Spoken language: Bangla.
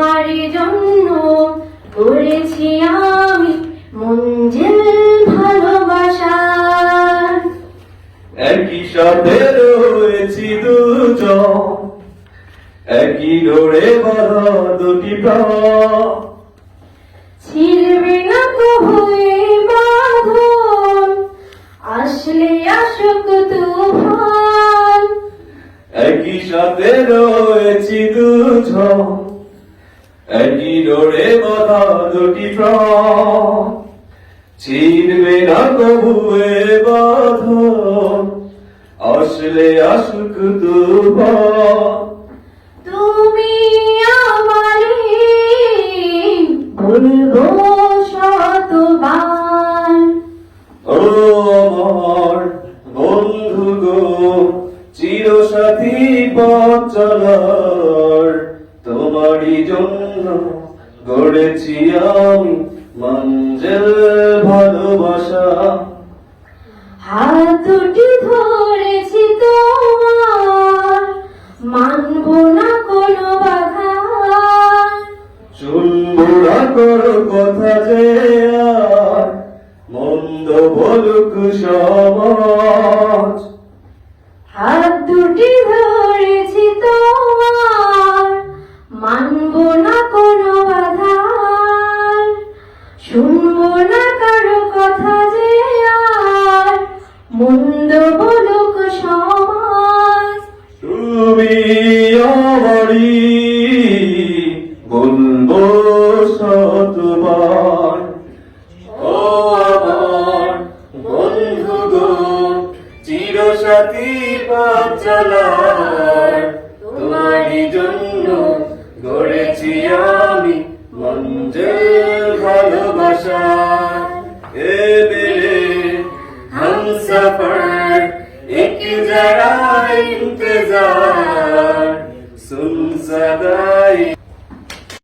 তোমার জন্য করেছি আমি মঞ্জিল ভালোবাসার একই সাথে রয়েছি দুজন একই ডোরে বড় দুটি ছিড়বে না কহুয়ে বাঁধন আসলে আসুক তুফান। একই সাথে রয়েছি দুজন একই ডোরে বাঁধা দুটি প্রাণ। ছিড়বে না কবুয়ে বাঁধন আসলে আসুক তুফান তুমি আমারে বলব শতবার ও আমার বন্ধু গো চির সাথী পথ চলার তোমারই জন্য গড়েছি আমি মঞ্জেল ভালোবাসা। হাত দুটি ধরেছি তোমার মানবো না কোনো বাধা। চুম্বুরা করো কথা যে মন্দ বলুক সমাজ। হাত দুটি ধরেছি তোমার জাতি তোমারই জন্য গড়েছি আমি মঞ্জের ভালোবাসা। এ বেড়ে সফর এক যারা ইন্তজার